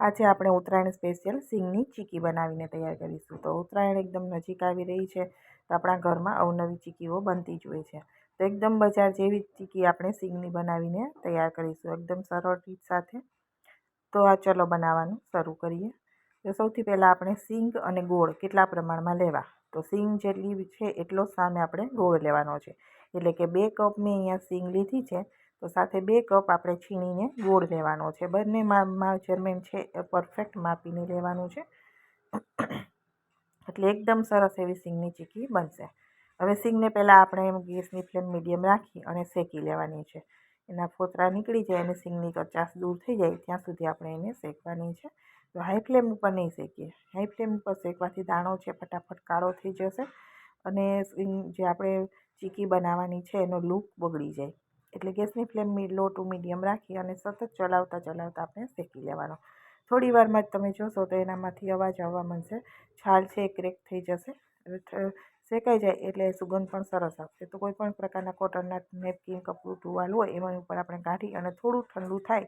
આજે આપણે ઉત્તરાયણ સ્પેશિયલ સિંગની ચીકી બનાવીને તૈયાર કરીશું. તો ઉત્તરાયણ એકદમ નજીક આવી રહી છે, તો આપણા ઘરમાં અવનવી ચીકીઓ બનતી જ હોય છે. તો એકદમ બજાર જેવી ચીકી આપણે સિંગની બનાવીને તૈયાર કરીશું એકદમ સરળ રીત સાથે. તો આ ચલો બનાવવાનું શરૂ કરીએ. તો સૌથી પહેલાં આપણે સિંગ અને ગોળ કેટલા પ્રમાણમાં લેવા? તો સિંગ જેટલી છે એટલો સામે આપણે ગોળ લેવાનો છે. એટલે કે બે કપ મેં અહીંયા સિંગ લીધી છે તો સાથે બે કપ આપણે છીણીને ગોળ લેવાનો છે. બંને મેજરમેન્ટ છે, એ પરફેક્ટ માપીને લેવાનું છે. એટલે એકદમ સરસ એવી સિંગની ચીકી બનશે. હવે સિંગને પહેલાં આપણે ગેસની ફ્લેમ મીડિયમ રાખી અને શેકી લેવાની છે. એના ફોતરા નીકળી જાય અને સિંગની કચાશ દૂર થઈ જાય ત્યાં સુધી આપણે એને શેકવાની છે. તો હાઈ ફ્લેમ ઉપર નહીં શેકીએ. હાઈ ફ્લેમ ઉપર શેકવાથી દાણો છે ફટાફટ કાળો થઈ જશે અને સિંગ જે આપણે ચીકી બનાવવાની છે એનો લુક બગડી જાય. એટલે ગેસની ફ્લેમ લો ટુ મીડિયમ રાખી અને સતત ચલાવતા ચલાવતા આપણે શેકી લેવાનો. થોડી વારમાં જ તમે જોશો તો એનામાંથી અવાજ આવવા મળશે છાલ છે એ ક્રેક થઈ જશે. શેકાઈ જાય એટલે સુગંધ પણ સરસ આવશે. તો કોઈ પણ પ્રકારના કોટનના નેપકિન, કપડું, ટુવાલ હોય એમાં ઉપર આપણે કાઢી અને થોડું ઠંડુ થાય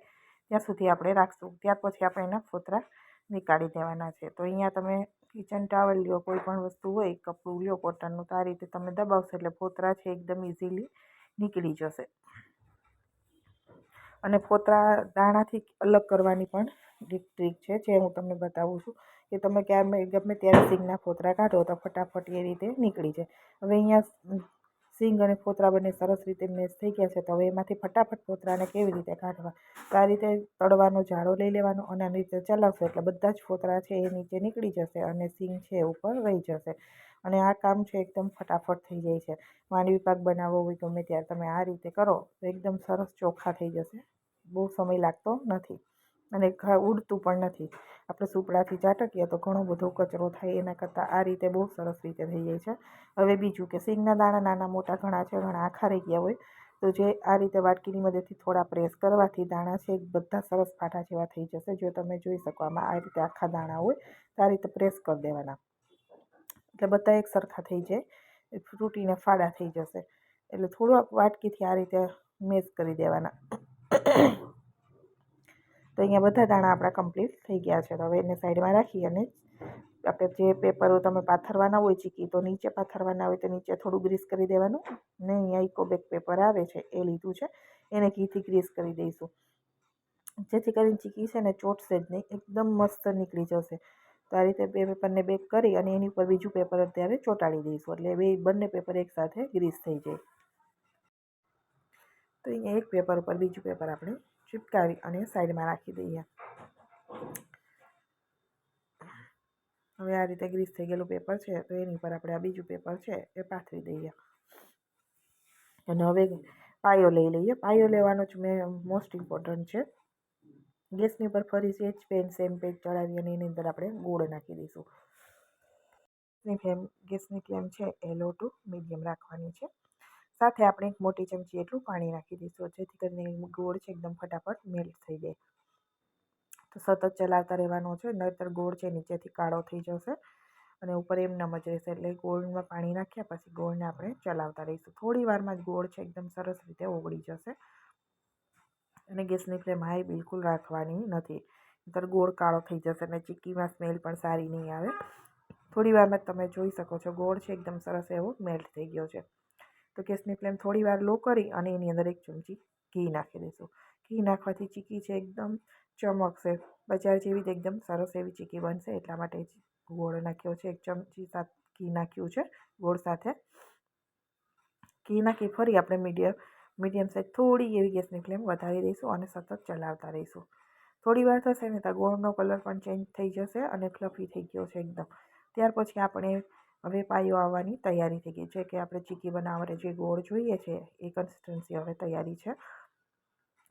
ત્યાં સુધી આપણે રાખશું. ત્યાર પછી આપણે એના ફોતરા નીકાળી દેવાના છે. તો અહીંયા તમે કિચન ટાવલ લ્યો, કોઈ પણ વસ્તુ હોય, કપડું લ્યો, કોટનનું તો આ રીતે તમે દબાવશો એટલે ફોતરા છે એકદમ ઇઝીલી નીકળી જશે. અને ફોતરા દાણાથી અલગ કરવાની પણ ટ્રીક છે, જે હું તમને બતાવું છું કે તમે ક્યારે ગમે ત્યારે સિંગના ફોતરા કાઢો તો ફટાફટ એ રીતે નીકળી જાય. હવે અહીંયા સિંગ અને ફોતરા બંને સરસ રીતે મેચ થઈ ગયા છે તો હવે એમાંથી ફટાફટ ફોતરાને કેવી રીતે કાઢવા? તો આ રીતે તળવાનો જાડો લઈ લેવાનો અને આ રીતે ચલાવશો એટલે બધા જ ફોતરા છે એ નીચે નીકળી જશે અને સિંગ છે ઉપર રહી જશે. અને આ કામ છે એકદમ ફટાફટ થઈ જાય છે. માંડવી પાક બનાવવો હોય ગમે ત્યારે તમે આ રીતે કરો, તો એકદમ સરસ ચોખ્ખા થઈ જશે. બહુ સમય લાગતો નથી અને ઉડતું પણ નથી. આપણે સુપડાથી ચાટકીએ તો ઘણો બધો કચરો થાય, એના કરતાં આ રીતે બહુ સરસ રીતે થઈ જાય છે. હવે બીજું કે સિંગના દાણા નાના મોટા ઘણા છે, ઘણા આખા રહી ગયા હોય, તો જે આ રીતે વાટકીની મદદથી થોડા પ્રેસ કરવાથી દાણા છે બધા સરસ ફાટા જેવા થઈ જશે. જો તમે જોઈ શકો આમાં આ રીતે આખા દાણા હોય, તો આ રીતે પ્રેસ કરી દેવાના. એટલે બધા એક સરખા થઈ જાય. ફ્રૂટીને ફાડા થઈ જશે. એટલે થોડુંક વાટકીથી આ રીતે મેશ કરી દેવાના. તો અહીંયા બધા દાણા આપણા કમ્પ્લીટ થઈ ગયા છે. તો હવે એને સાઈડમાં રાખી અને આપણે જે પેપરો તમે પાથરવાના હોય, ચીકી તો નીચે પાથરવાના હોય તો નીચે થોડું ગ્રીસ કરી દેવાનું. ને અહીંયા ઇકોબેક પેપર આવે છે, એ લીધું છે. એને ઘીથી ગ્રીસ કરી દઈશું. જેથી કરીને ચીકી છે ને ચોટશે જ નહીં. એકદમ મસ્ત નીકળી જશે. તો આ રીતે બે પેપરને બેક કરી અને એની ઉપર બીજું પેપર અત્યારે ચોંટાડી દઈશું. એટલે બે, બંને પેપર એકસાથે ગ્રીસ થઈ જાય. તો અહીંયા એક પેપર ઉપર બીજું પેપર આપણે ચિપકાવી અને સાઈડમાં રાખી દઈએ. હવે આ રીતે ગ્રીસ થઈ ગયેલું પેપર છે, તો એની ઉપર આપણે આ બીજું પેપર છે એ પાથરી દઈએ. અને હવે પાયો લઈ લઈએ. પાયો લેવાનો જ મેં મોસ્ટ ઇમ્પોર્ટન્ટ છે. ગેસની ઉપર ફરી છે જ પેન, સેમ પેજ ચડાવી અને એની અંદર આપણે ગોળ નાખી દઈશું. ગેસની ફ્લેમ ગેસની ફ્લેમ છે એ લો ટુ મીડિયમ રાખવાની છે. સાથે આપણે એક મોટી ચમચી એટલું પાણી નાખી દઈશું, જેથી કરીને ગોળ છે એકદમ ફટાફટ મેલ્ટ થઈ જાય. તો સતત ચલાવતા રહેવાનું છે, નહીતર ગોળ છે નીચેથી કાળો થઈ જશે અને ઉપર એમ નમ જ રહેશે એટલે ગોળમાં પાણી નાખ્યા પછી ગોળને આપણે ચલાવતા રહીશું. થોડી વારમાં જ ગોળ છે એકદમ સરસ રીતે ઓગળી જશે. અને ગેસની ફ્લેમ હાઈ બિલકુલ રાખવાની નથી. નહીંતર ગોળ કાળો થઈ જશે અને ચીક્કીમાં સ્મેલ પણ સારી નહીં આવે. થોડી વારમાં તમે જોઈ શકો છો, ગોળ છે એકદમ સરસ એવો મેલ્ટ થઈ ગયો છે. તો ગેસની ફ્લેમ થોડી વાર લો કરી અને એની અંદર એક ચમચી ઘી નાખી દઈશું ઘી નાખવાથી ચીક્કી છે એકદમ ચમકશે. બજાર જેવી જ એકદમ સરસ એવી ચીક્કી બનશે, એટલા માટે ગોળ નાખ્યો છે. એક ચમચી સાથે ઘી નાખ્યું છે ગોળ સાથે. ઘી નાખી ફરી આપણે મીડિયમ મીડિયમ સાઈઝ થોડી એવી ગેસની ફ્લેમ વધારી દઈશું અને સતત ચલાવતા રહીશું. થોડી વાર થશે ને તો ગોળનો કલર પણ ચેન્જ થઈ જશે અને ફ્લફી થઈ ગયો છે એકદમ. ત્યાર પછી આપણે હવે પાયો આવવાની તૈયારી થઈ ગઈ છે કે આપણે ચીકી બનાવવા જે ગોળ જોઈએ છે એ કન્સિસ્ટન્સી હવે તૈયારી છે.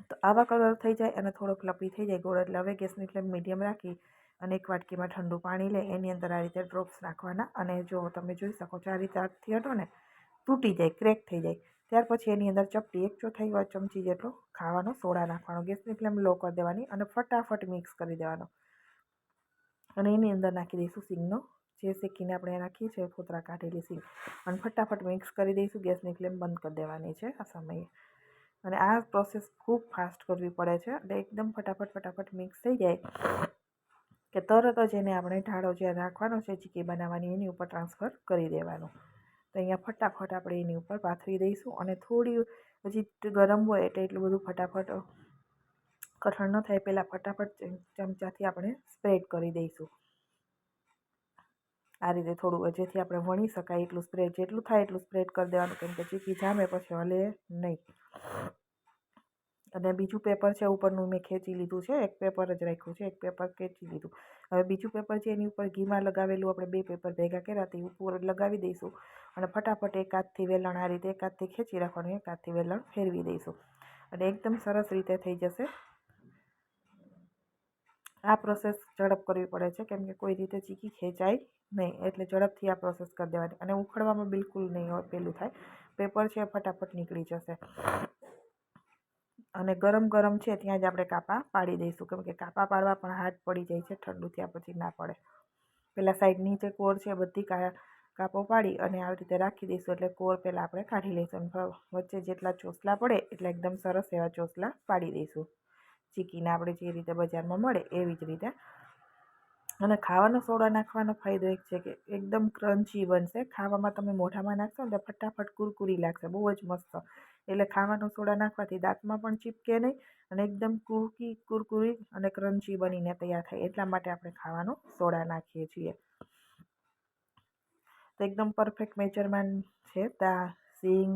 તો આવા કલર થઈ જાય અને થોડો ફ્લફી થઈ જાય ગોળ એટલે હવે ગેસની ફ્લેમ મીડિયમ રાખી અને એક વાટકીમાં ઠંડુ પાણી લે એની અંદર આ રીતે ડ્રોપ્સ નાખવાના અને જો તમે જોઈ શકો છો આ રીતે હાથથી હટો ને તૂટી જાય, ક્રેક થઈ જાય. ત્યાર પછી એની અંદર ચપટી એક ચોથાઈ ચમચી જેટલો. ખાવાનો સોડા નાખવાનો. ગેસની ફ્લેમ લો કરી દેવાની અને ફટાફટ મિક્સ કરી દેવાનો. અને એની અંદર નાખી દઈશું સિંગનો. જે શેકીને આપણે નાખીએ છીએ ફોતરા કાઢેલી સિંગ. અને ફટાફટ મિક્સ કરી દઈશું. ગેસની ફ્લેમ બંધ કરી દેવાની છે આ સમયે. અને આ પ્રોસેસ ખૂબ ફાસ્ટ કરવી પડે છે એટલે એકદમ ફટાફટ ફટાફટ મિક્સ થઈ જાય. કે તરત જ એને આપણે ઢાળો જે રાખવાનો છે ચીકી બનાવવાની એની ઉપર ટ્રાન્સફર કરી દેવાનું. તો અહીંયા ફટાફટ આપણે એની ઉપર પાથરી દઈશું અને થોડી હજી ગરમ હોય એટલે એટલું બધું ફટાફટ કઠણ ન થાય, પહેલાં ફટાફટ ચમચાથી આપણે સ્પ્રેડ કરી દઈશું. આ રીતે થોડું જેથી આપણે વણી શકાય એટલું સ્પ્રેડ જેટલું થાય એટલું સ્પ્રેડ કરી દેવાનું, કેમ કે ચીકી જામે પછી હલે નહીં. અને બીજું પેપર છે, ઉપરનું મેં ખેંચી લીધું છે, એક પેપર જ રાખ્યું છે, એક પેપર ખેંચી લીધું. હવે બીજું પેપર છે, એની ઉપર ઘીમાં લગાવેલું, આપણે બે પેપર ભેગા કર્યા તે ઉપર લગાવી દઈશું. અને ફટાફટ એક હાથથી વેલણ આ રીતે, એક હાથથી ખેંચી રાખવાનું, એક હાથથી વેલણ ફેરવી દઈશું. અને એકદમ સરસ રીતે થઈ જશે. આ પ્રોસેસ ઝડપ કરવી પડે છે, કેમ કે કોઈ રીતે ચીકી ખેંચાય નહીં, એટલે ઝડપથી આ પ્રોસેસ કરી દેવાની. અને ઉખડવામાં બિલકુલ નહીં પેલું થાય. પેપર છે, ફટાફટ નીકળી જશે. અને ગરમ ગરમ છે ત્યાં જ આપણે કાપા પાડી દઈશું. કેમ કે કાપા પાડવા પણ હાથ પડી જાય છે, ઠંડુ થયા પછી ના પડે. પહેલાં સાઈડની જે કોર છે બધી કાપો પાડી અને આવી રીતે રાખી દઈશું. એટલે કોર પહેલાં આપણે કાઢી લઈશું વચ્ચે જેટલા ચોસલા પડે એટલે એકદમ સરસ એવા ચોસલા પાડી દઈશું. ચીકીને આપણે જે રીતે બજારમાં મળે એવી જ રીતે અને ખાવાનો સોડા નાખવાનો ફાયદો એક છે કે એકદમ ક્રન્ચી બનશે. ખાવામાં તમે મોઢામાં નાખશો ને ફટાફટ કુરકુરી લાગશે. બહુ જ મસ્ત. એટલે ખાવાનો સોડા નાખવાથી દાંતમાં પણ ચીપકે નહીં અને એકદમ કુરકી, કુરકુરી અને ક્રન્ચી બનીને તૈયાર થાય. એટલા માટે આપણે ખાવાનો સોડા નાખીએ છીએ. તો એકદમ પરફેક્ટ મેજરમેન્ટ છે. તા સિંગ,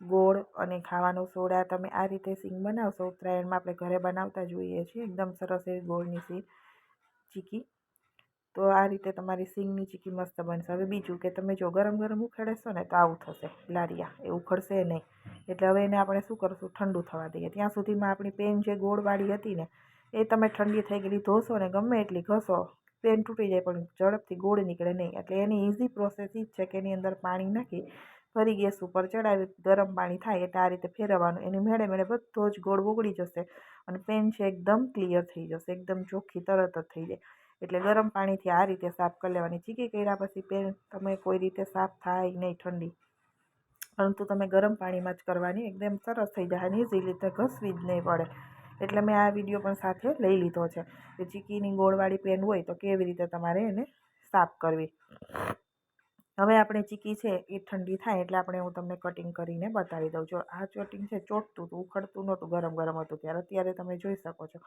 ગોળ અને ખાવાનો સોડા તમે આ રીતે સિંગ બનાવશો. ઉત્તરાયણમાં આપણે ઘરે બનાવતા જોઈએ છીએ. એકદમ સરસ એવી ગોળની સિંગ, ચીકી તો આ રીતે તમારી સિંગની ચીકી મસ્ત બનશે. હવે બીજું કે તમે જો ગરમ ગરમ ઉખેડશો ને તો આવું થશે. લારિયા, એ ઉખડશે નહીં. એટલે હવે એને આપણે શું કરશું? ઠંડુ થવા દઈએ. ત્યાં સુધીમાં આપણી પેન જે ગોળવાળી હતી ને, એ તમે ઠંડી થઈ ગયેલી ધોશો ને, ગમે એટલી ઘસો, પેન તૂટી જાય પણ ઝડપથી ગોળ નીકળે નહીં. એટલે એની ઇઝી પ્રોસેસ જ છે કે એની અંદર પાણી નાખી, ફરી ગેસ ઉપર ચડાવી, ગરમ પાણી થાય એટલે આ રીતે ફેરવવાનું. એની મેળે મેળે બધો જ ગોળ ઓગળી જશે અને પેન છે એકદમ ક્લિયર થઈ જશે. એકદમ ચોખ્ખી તરત જ થઈ જાય. એટલે ગરમ પાણીથી આ રીતે સાફ કરી લેવાની. ચીકી કર્યા પછી પેન તમે કોઈ રીતે સાફ થાય નહીં ઠંડી. પરંતુ તમે ગરમ પાણીમાં જ કરવાની એકદમ સરસ થઈ જાય અને ઇઝીલી તો ઘસવી જ નહીં પડે. એટલે મેં આ વીડિયો પણ સાથે લઈ લીધો છે. કે ચીકીની ગોળવાળી પેન હોય તો કેવી રીતે તમારે એને સાફ કરવી. હવે આપણે ચીકી છે એ ઠંડી થાય એટલે આપણે હું તમને કટિંગ કરીને બતાવી દઉં. છું આ ચોટિંગ છે ચોટતું હતું, ઉખડતું નહોતું, ગરમ ગરમ હતું ત્યારે. અત્યારે તમે જોઈ શકો છો.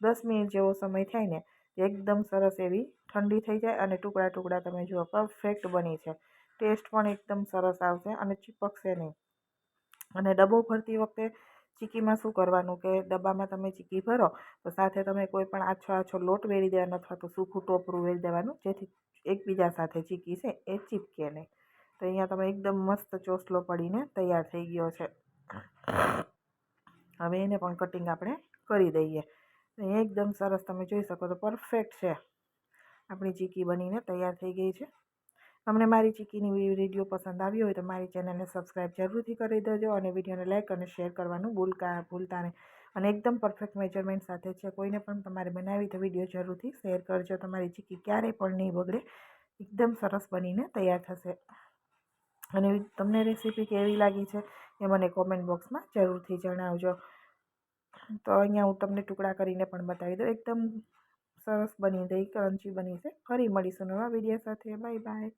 દસ મિનિટ જેવો સમય થાય ને એકદમ સરસ એવી ઠંડી થઈ જાય અને ટુકડા ટુકડા તમે જુઓ પરફેક્ટ બની છે. ટેસ્ટ પણ એકદમ સરસ આવશે અને ચીપકશે નહીં. અને ડબ્બો ભરતી વખતે ચીકીમાં શું કરવાનું કે ડબ્બામાં તમે ચીકી ભરો, તો સાથે તમે કોઈ પણ આછો આછો લોટ વેરી દેવાનો અથવા તો સૂકું ટોપરું વેરી દેવાનું, જેથી એકબીજા સાથે ચીકી છે, એ ચીપકે નહીં. તો અહીંયા તમે એકદમ મસ્ત ચોસલો પડીને તૈયાર થઈ ગયો છે. હવે એને પણ કટિંગ આપણે કરી દઈએ. એકદમ સરસ, તમે જોઈ શકો તો પરફેક્ટ છે. આપણી ચીકી બનીને તૈયાર થઈ ગઈ છે. તમને મારી ચીકીની વીડિયો પસંદ આવી હોય તો મારી ચેનલને સબસ્ક્રાઈબ જરૂરથી કરી દેજો અને વિડીયોને લાઇક અને શેર કરવાનું ભૂલકા, ભૂલતા નહીં. અને એકદમ પરફેક્ટ મેજરમેન્ટ સાથે છે. કોઈને પણ તમારે બનાવી તો વીડિયો જરૂરથી શેર કરજો. તમારી ચીકી ક્યારેય પણ નહીં બગડે. એકદમ સરસ બનીને તૈયાર થશે. અને તમને રેસીપી કેવી લાગી છે એ મને કોમેન્ટ બોક્સમાં જરૂરથી જણાવજો. તો અહીંયા હું તમને ટુકડા કરીને પણ બતાવી દઉં. એકદમ સરસ બની દહીં ક્રન્ચી બની છે. ફરી મળીશું નવા વીડિયો સાથે. Bye bye.